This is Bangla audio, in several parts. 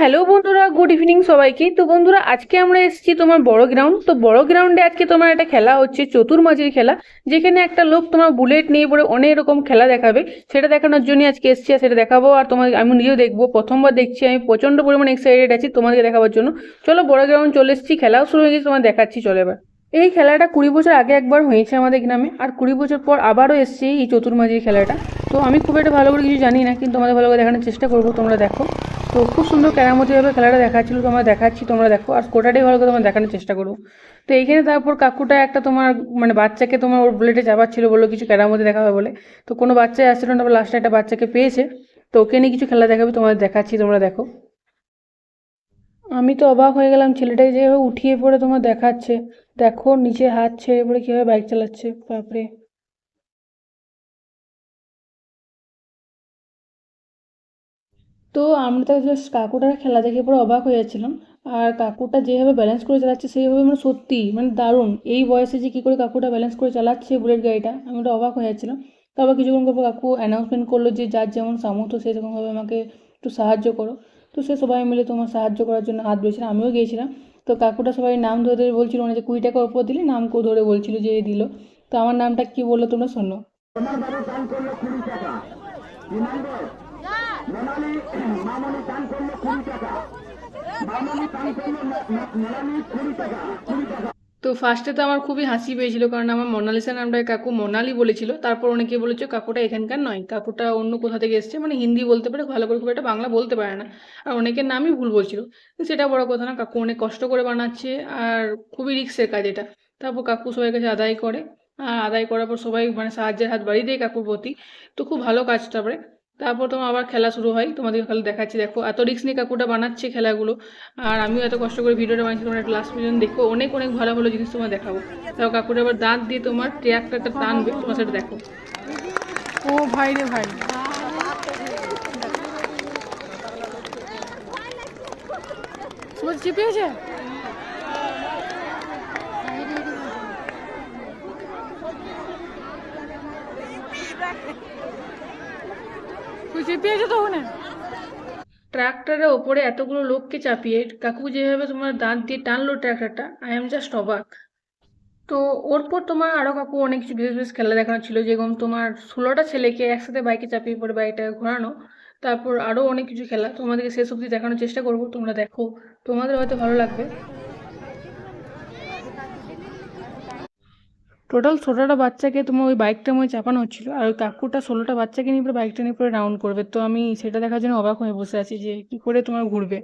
হ্যালো বন্ধুরা, গুড ইভিনিং সবাইকে। তো বন্ধুরা, আজকে আমরা এসেছি তোমার বড় গ্রাউন্ড। তো বড় গ্রাউন্ডে আজকে তোমার একটা খেলা হচ্ছে, চতুর্মাঝির খেলা। যেখানে একটা লোক তোমার বুলেট নিয়ে পড়ে অনেক রকম খেলা দেখাবে। সেটা দেখানোর জন্য আজকে এসেছি, আর সেটা দেখাবো। আর তোমার, আমি নিজেও দেখব। প্রথমবার দেখছি, আমি প্রচণ্ড পরিমাণে এক্সাইটেড আছি তোমাদেরকে দেখাবার জন্য। চলো বড় গ্রাউন্ড চলে এসেছি, খেলাও শুরু হয়ে গেছে, তোমার দেখাচ্ছি, চলে এবার। এই খেলাটা কুড়ি বছর আগে একবার হয়েছে আমাদের গ্রামে, আর কুড়ি বছর পর আবারও এসছে এই চতুর্মাঝির খেলাটা। তো আমি খুব একটা ভালো করে কিছু জানি না, কিন্তু তোমাদের ভালো করে দেখানোর চেষ্টা করব, তোমরা দেখো। তো খুব সুন্দর কেরামতিভাবে খেলাটা দেখাচ্ছিল, তোমরা দেখাচ্ছি, তোমরা দেখো। আর কোটাটাই ভালো করে তোমরা দেখানোর চেষ্টা করো। তো এইখানে তারপর কাকুটা একটা তোমার মানে বাচ্চাকে তোমার ওর বুলেটে চাপাচ্ছিল বলল কিছু কেরামতি দেখাবে বলে। তো কোনো বাচ্চাই আসছিল না, তারপর লাস্টে একটা বাচ্চাকে পেয়েছে। তো ওকে নিয়ে কিছু খেলা দেখাবে, তোমাদের দেখাচ্ছি, তোমরা দেখো। আমি তো অবাক হয়ে গেলাম ছেলেটাকে যেভাবে উঠিয়ে পড়ে তোমার দেখাচ্ছে। দেখো, নিচে হাত ছেড়ে পড়ে কীভাবে বাইক চালাচ্ছে, বাপরে। তো আমরা তো জাস্ট কাকুটার খেলা দেখে পুরো অবাক হয়ে যাচ্ছিলাম। আর কাকুটা যেভাবে ব্যালেন্স করে চালাচ্ছে, সেইভাবে মানে সত্যি মানে দারুণ। এই বয়সে যে কী করে কাকুটা ব্যালেন্স করে চালাচ্ছে বুলেট গাড়িটা, আমি ওটা অবাক হয়ে যাচ্ছিলাম। তারপর কিছুক্ষণ পর কাকু অ্যানাউন্সমেন্ট করল যে যার যেমন সামর্থ্য সেরকমভাবে আমাকে একটু সাহায্য করো। তো সে সবাই মিলে তোমার সাহায্য করার জন্য হাত বেড়েছিলাম আমিও গিয়েছিলাম। তো কাকুটা সবাই নাম ধরে ধরে বলছিল মানে যে কুড়ি টাকা ওপর দিলে, নাম কেউ ধরে বলছিল যে দিল। তো আমার নামটা কি বলল তোমরা শোনো। তো ফার্স্টে তো আমার খুবই হাসি পেয়েছিল, কারণ আমার মোনালিসা নামটা কাকু মোনালি বলেছিল। তারপর অনেকে বলেছে, কাকুটা এখানকার নয়, কাকুটা অন্য কোথা থেকে এসছে? মানে হিন্দি বলতে পারে, ভালো করে খুব একটা বাংলা বলতে পারে না। আর অনেকের নামই ভুল বলছিল। তো সেটা বড় কথা না, কাকু অনেক কষ্ট করে বানাচ্ছে, আর খুবই রিক্সের কাজ এটা। তারপর কাকু সবাই কাছে আদায় করে। আর আদায় করার পর সবাই মানে সাহায্যের হাত বাড়িয়ে দেয় কাকুর প্রতি। তো খুব ভালো কাজ তারপরে তারপর তোমার আবার খেলা শুরু হয়। তোমাদের খেলা দেখাচ্ছি, দেখো। এত রিক্স নিয়ে কাকুটা বানাচ্ছে খেলাগুলো। আর আমিও এত কষ্ট করে ভিডিওটা বানিয়েছি, তোমরা একটা লাস্ট পর্যন্ত দেখো। অনেক অনেক ভালো ভালো জিনিস তোমার দেখাবো। তাও কাকুটা আবার দাঁত দিয়ে তোমার ট্র্যাকটা একটা টানবে। তোমার সেটা দেখো। ও ভাই রে ভাই। চিপে তুই চিপে তো ওখানে। ট্রাক্টরের ওপরে এতগুলো লোককে চাপিয়ে কাকু যেভাবে তোমার দাঁত দিয়ে টানলো ট্রাক্টরটা আই এম জাস্ট অবাক। তো ওর পর তোমার আরও কাকু অনেক কিছু বিশেষ বিশেষ খেলা দেখানো ছিল, যেরকম তোমার ষোলোটা ছেলেকে একসাথে বাইকে চাপিয়ে পড়ে বাইকটাকে ঘোরানো, তারপর আরও অনেক কিছু খেলা। তোমাদেরকে শেষ অবধি দেখানোর চেষ্টা করব, তোমরা দেখো। তোমাদের হয়তো ভালো লাগবে। টোটাল ষোলোটা বাচ্চাকে তোমার ওই বাইকটার মধ্যে চাপানো হচ্ছিল, আর ওই কাকুটা ষোলোটা বাচ্চাকে নিয়ে পরে বাইকটা নিয়ে পরে রাউন্ড করবে। তো আমি সেটা দেখার জন্য অবাক হয়ে বসে আছি যে কী করে তোমার ঘুরবে।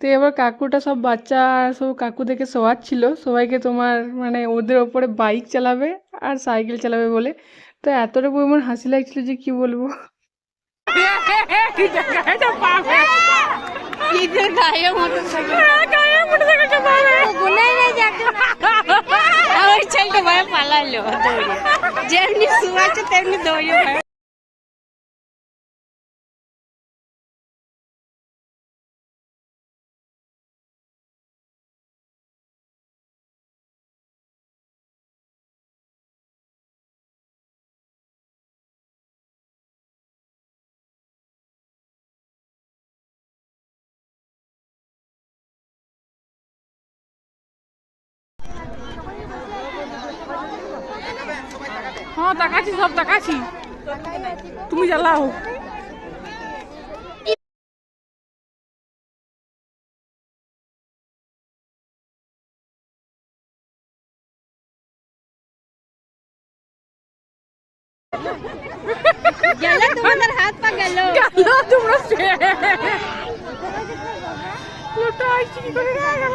তো এবার কাকুটা সব বাচ্চা সব কাকু দেখে শোয়াচ্ছিল, সবাইকে তোমার মানে ওদের ওপরে বাইক চালাবে আর সাইকেল চালাবে বলে। তো এতটা পরিমাণ হাসি লাগছিল যে কি বলব? ঈদের গায়ে মোটরসাইকেল গায়ে মোটরসাইকেলটা পাবে গুনাই নাই যে একজন আর ওই ছেলেটা ভয়ে পালালো। দৌড়ে যেমনি শুয়াচ্ছে, তেমনি দৌড়ে হ্যাঁ তাকাছি সব তাকাছি তুমি জ্বালাও। গেল তোমাদের হাত পা গেল। গেল তোমরা লোকটা আসছি কি করে? রে গেল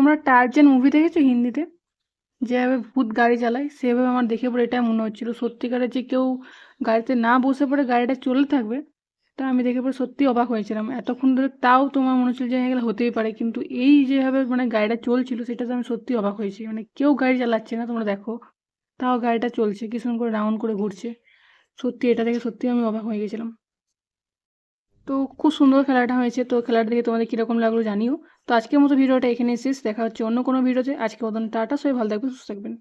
তোমরা টার্জেন মুভি দেখেছ হিন্দিতে? যেভাবে ভূত গাড়ি চালায়, সেভাবে আমার দেখে পরে এটা মনে হচ্ছিল। সত্যিকারের যে কেউ গাড়িতে না বসে পড়ে গাড়িটা চলে থাকবে, তা আমি দেখে পরে সত্যি অবাক হয়েছিলাম। এতক্ষণ ধরে তাও তোমার মনে হচ্ছিল যে এগুলো হতেই পারে। কিন্তু এই যেভাবে মানে গাড়িটা চলছিল, সেটাতে আমি সত্যি অবাক হয়েছি। মানে কেউ গাড়ি চালাচ্ছে না, তোমরা দেখো। তাও গাড়িটা চলছে, কি সুন্দর করে রাউন্ড করে ঘুরছে। সত্যি এটা দেখে সত্যি আমি অবাক হয়ে গেছিলাম। তো খুব সুন্দর খেলাটা হয়েছে। তো খেলাটা দেখে তোমাদের কীরকম লাগল জানিও। তো আজকের মতো ভিডিওটা এখানে শেষ। দেখা হচ্ছে অন্য কোনো ভিডিওতে। আজকে মতন টাটা, সবাই ভালো থাকবেন, সুস্থ থাকবেন।